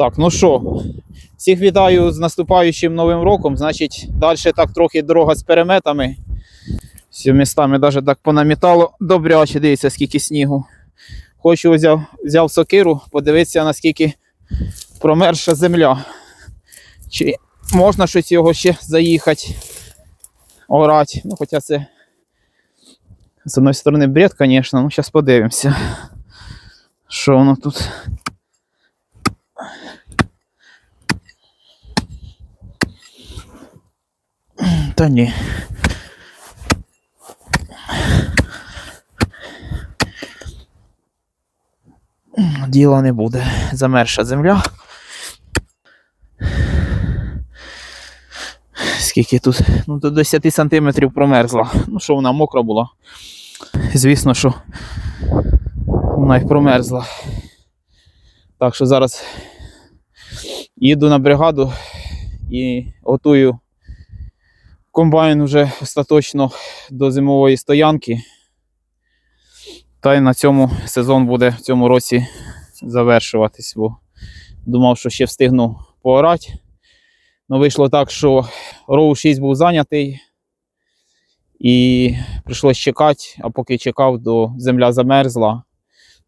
Так, ну що, всіх вітаю з наступаючим новим роком. Значить, далі так трохи дорога з переметами. Всі містами навіть так понамітало добряче, дивіться, скільки снігу. Хочу взяв, взяв сокиру, подивитися, наскільки промерша земля. Чи можна щось його ще заїхати, орати. Ну, хоча це з одної сторони бред, звісно, ну зараз подивимося. Що воно тут? Та. Діла не буде. Замерша земля. Скільки тут? Ну, до 10 сантиметрів промерзла. Ну, що вона мокра була. Звісно, що вона й промерзла. Так що зараз їду на бригаду і готую комбайн вже остаточно до зимової стоянки. Та й на цьому сезон буде в цьому році завершуватись, бо думав, що ще встигну поорати. Ну, вийшло так, що роу 6 був зайнятий і прийшлось чекати, а поки чекав, то земля замерзла.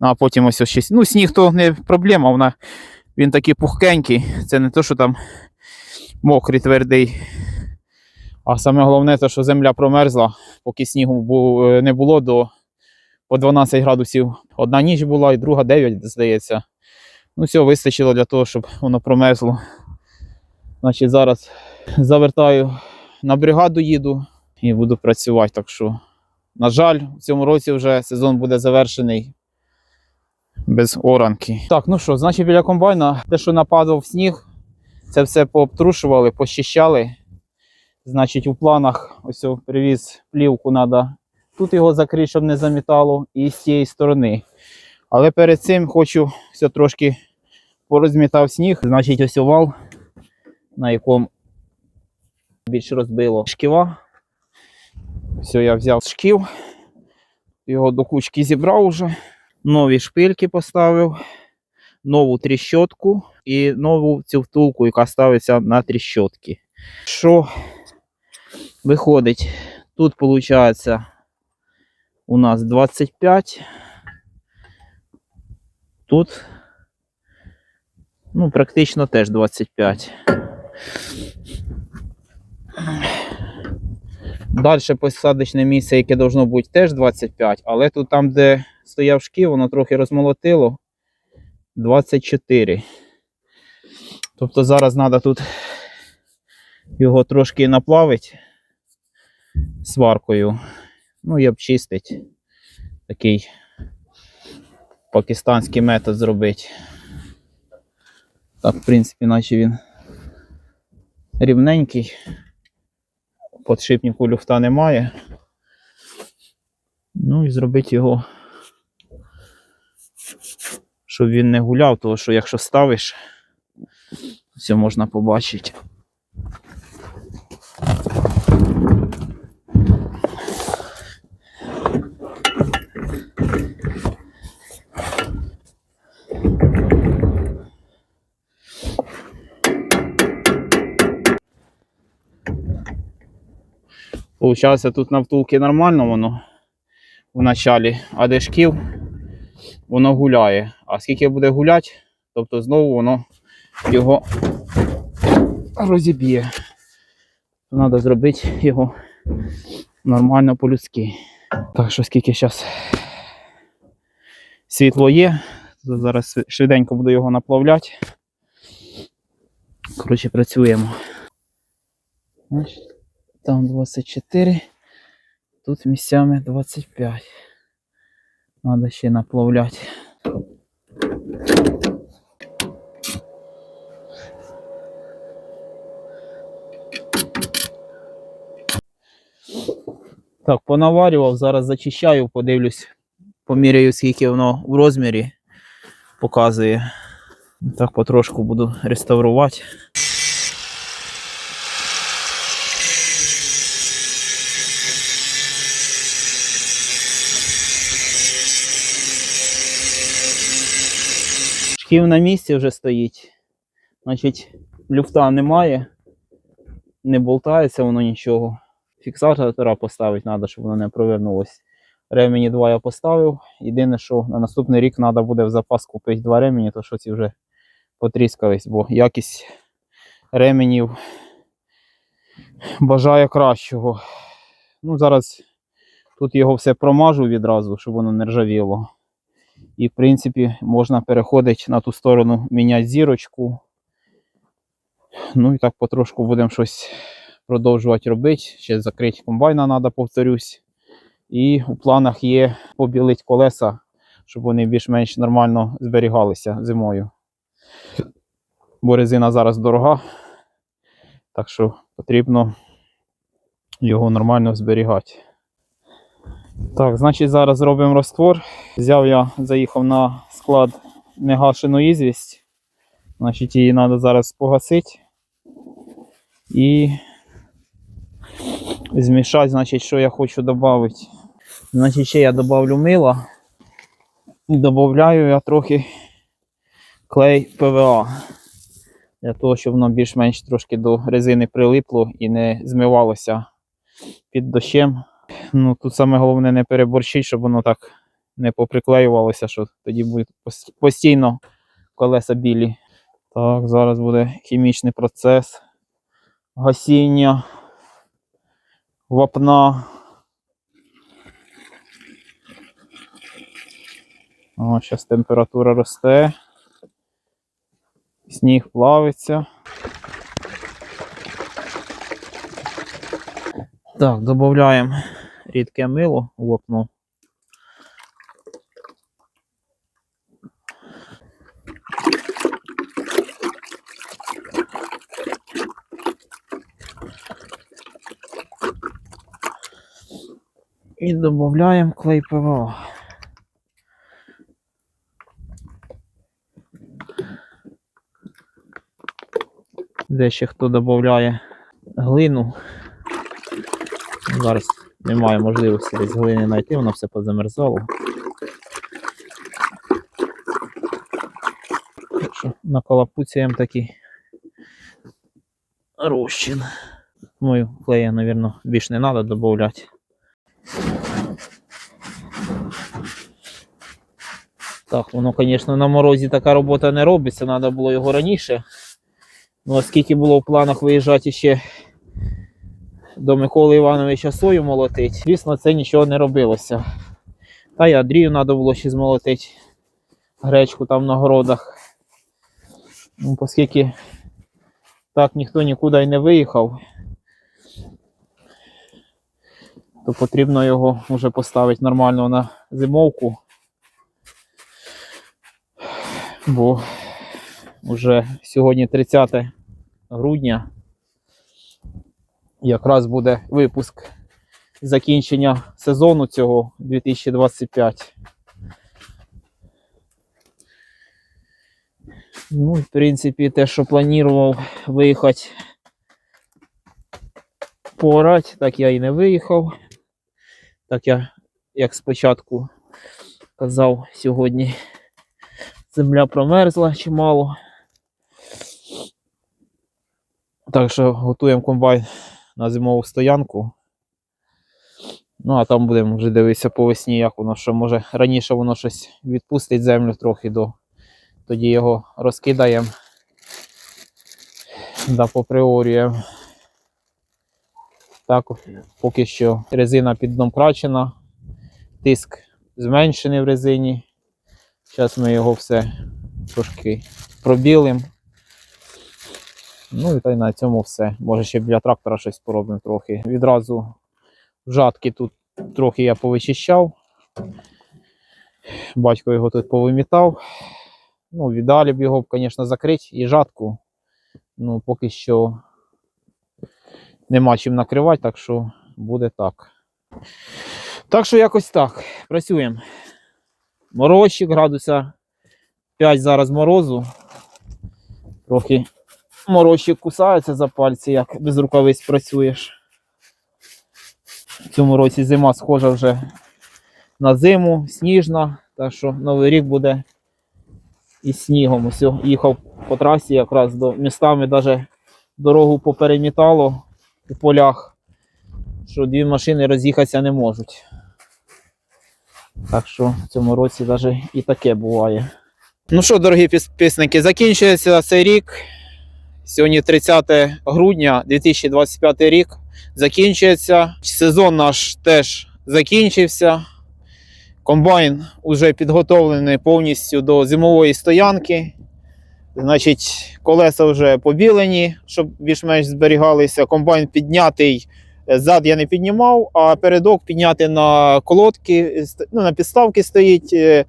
Ну, а потім ось ось щось. Ну, сніг то не проблема, вона, він такий пухкенький. Це не то, що там мокрий, твердий. А саме головне, те, що земля промерзла, поки снігу е, не було до по 12 градусів. Одна ніч була і друга 9, здається. Ну, все, вистачило для того, щоб воно промерзло. Значить, зараз завертаю на бригаду, їду і буду працювати. Так що, на жаль, в цьому році вже сезон буде завершений без оранки. Так, ну що, значить, біля комбайна те, що нападав сніг, це все пообтрушували, пощищали. Значить, у планах ось привіз плівку, треба тут його закрити, щоб не замітало, і з цієї сторони. Але перед цим хочу все трошки порозмітав сніг. Значить, ось овал, на якому більше розбило шківа. Все, я взяв шків, його до кучки зібрав уже. Нові шпильки поставив, нову тріщотку і нову цю втулку, яка ставиться на тріщотки. Що виходить? Тут виходить у нас 25. Тут ну, практично теж 25. Далі посадочне місце, яке должно бути теж 25, але тут там, де стояв шків, воно трохи розмолотило 24. Тобто зараз треба тут його трошки наплавити сваркою. Ну і обчистити. Такий пакистанський метод зробити. Так, в принципі, наче він рівненький. Подшипнику люфта немає. Ну і зробити його, щоб він не гуляв, тому що якщо ставиш, все можна побачити. Получається, тут на втулки нормально воно в началі, а де шків, воно гуляє. А скільки буде гуляти, тобто знову воно його розіб'є. Треба зробити його нормально по-людськи. Так що скільки зараз світло є, зараз швиденько буду його наплавляти. Коротше, працюємо. Там 24, тут місцями 25. Надо ще наплавляти. Так, понаварював, зараз зачищаю, подивлюсь, поміряю, скільки воно в розмірі показує. Так потрошку буду реставрувати. Шків на місці вже стоїть. Значить, люфта немає, не болтається воно нічого. Фіксатора поставити треба, щоб воно не провернулось. Ремені два я поставив. Єдине, що на наступний рік треба буде в запас купити два ремені, то що ці вже потріскались, бо якість ременів бажає кращого. Ну, зараз тут його все промажу відразу, щоб воно не ржавіло. І, в принципі, можна переходити на ту сторону, міняти зірочку. Ну і так потрошку будемо щось продовжувати робити. Ще закрити комбайна треба, повторюсь. І у планах є побілити колеса, щоб вони більш-менш нормально зберігалися зимою. Бо резина зараз дорога, так що потрібно його нормально зберігати. Так, значить, зараз зробимо розтвор. Взяв я, заїхав на склад негашену ізвість. Значить, її треба зараз погасити. І змішати, значить, що я хочу додати. Значить, ще я додавлю мила. І додаю я трохи клей ПВА. Для того, щоб воно більш-менш трошки до резини прилипло і не змивалося під дощем. Ну, тут саме головне не переборщити, щоб воно так не поприклеювалося, що тоді буде постійно колеса білі. Так, зараз буде хімічний процес гасіння вапна. О, зараз температура росте. Сніг плавиться. Так, додаємо рідке мило в вапно. І додаємо клей ПВА. Де ще хто додає глину. Зараз немає можливості десь глини знайти, воно все позамерзало. Так що наколопуцяємо такий розчин. Мою клея, мабуть, більш не треба додати. Так, воно, звісно, на морозі така робота не робиться, треба було його раніше. Ну, оскільки було в планах виїжджати ще до Миколи Івановича сою молотить, звісно, це нічого не робилося. Та й Андрію треба було ще змолотити гречку там на городах. Ну, оскільки так ніхто нікуди й не виїхав, то потрібно його вже поставити нормально на зимовку. Бо вже сьогодні 30 грудня. Якраз буде випуск закінчення сезону цього 2025. Ну, в принципі, те, що планував виїхати поорати, так я і не виїхав. Так я, як спочатку казав, сьогодні земля промерзла чимало. Так що готуємо комбайн на зимову стоянку. Ну, а там будемо вже дивитися по весні, як воно що може раніше воно щось відпустить землю трохи до. Тоді його розкидаємо. Да, поприорюємо. Так, поки що резина під дном тиск зменшений в резині. Зараз ми його все трошки пробілимо. Ну і та й на цьому все. Може ще біля трактора щось поробимо трохи. Відразу жатки тут трохи я повичищав. Батько його тут повимітав. Ну, віддалі б його, звісно, закрити і жатку. Ну, поки що нема чим накривати, так що буде так. Так що якось так. Працюємо. Морозчик градуса 5 зараз морозу. Трохи морозчик кусається за пальці, як без рукавиць працюєш. В цьому році зима схожа вже на зиму, сніжна, так що новий рік буде із снігом. Ось їхав по трасі якраз до містами, навіть дорогу поперемітало у полях, що дві машини роз'їхатися не можуть. Так що в цьому році навіть і таке буває. Ну що, дорогі підписники, закінчується цей рік. Сьогодні 30 грудня 2025 рік. Закінчується. Сезон наш теж закінчився. Комбайн вже підготовлений повністю до зимової стоянки. Значить, колеса вже побілені, щоб більш-менш зберігалися. Комбайн піднятий. Зад я не піднімав, а передок підняти на колодки, ну, на підставки стоїть. е,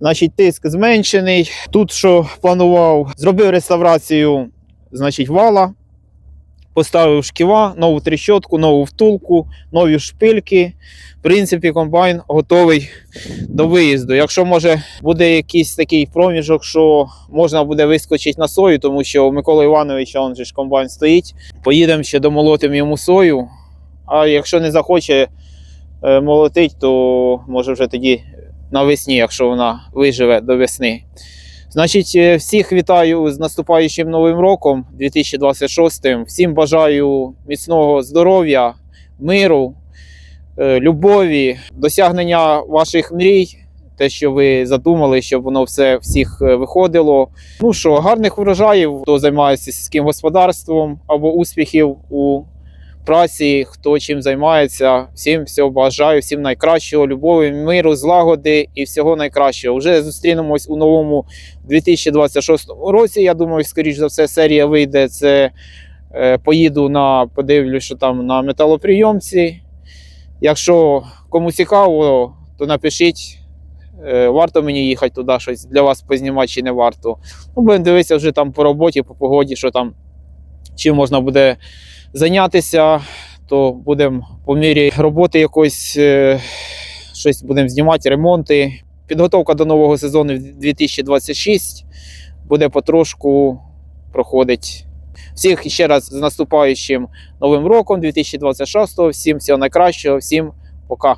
Значить, тиск зменшений. Тут що планував, зробив реставрацію значить, вала, поставив шківа, нову тріщотку, нову втулку, нові шпильки. В принципі, комбайн готовий до виїзду. Якщо може буде якийсь такий проміжок, що можна буде вискочити на сою, тому що у Миколи Івановича он же ж комбайн стоїть. Поїдемо ще домолотимо йому сою. А якщо не захоче е, молотить, то може вже тоді навесні, якщо вона виживе до весни. Значить, е, всіх вітаю з наступаючим новим роком 2026. Всім бажаю міцного здоров'я, миру, е, любові, досягнення ваших мрій. Те, що ви задумали, щоб воно все всіх е, виходило. Ну що, гарних врожаїв, хто займається сільським господарством або успіхів у праці, хто чим займається. Всім всього бажаю, всім найкращого, любові, миру, злагоди і всього найкращого. Вже зустрінемось у новому 2026 році. Я думаю, скоріш за все, серія вийде. Це е, поїду на подивлюсь, що там на металоприйомці. Якщо кому цікаво, то напишіть. е, Варто мені їхати туди щось для вас познімати чи не варто. Ну, будемо дивитися вже там по роботі, по погоді, що там чим можна буде зайнятися, то будемо по мірі роботи якось е, щось будемо знімати, ремонти. Підготовка до нового сезону 2026 буде потрошку проходить. Всіх ще раз з наступаючим новим роком 2026. Всім всього найкращого, всім пока.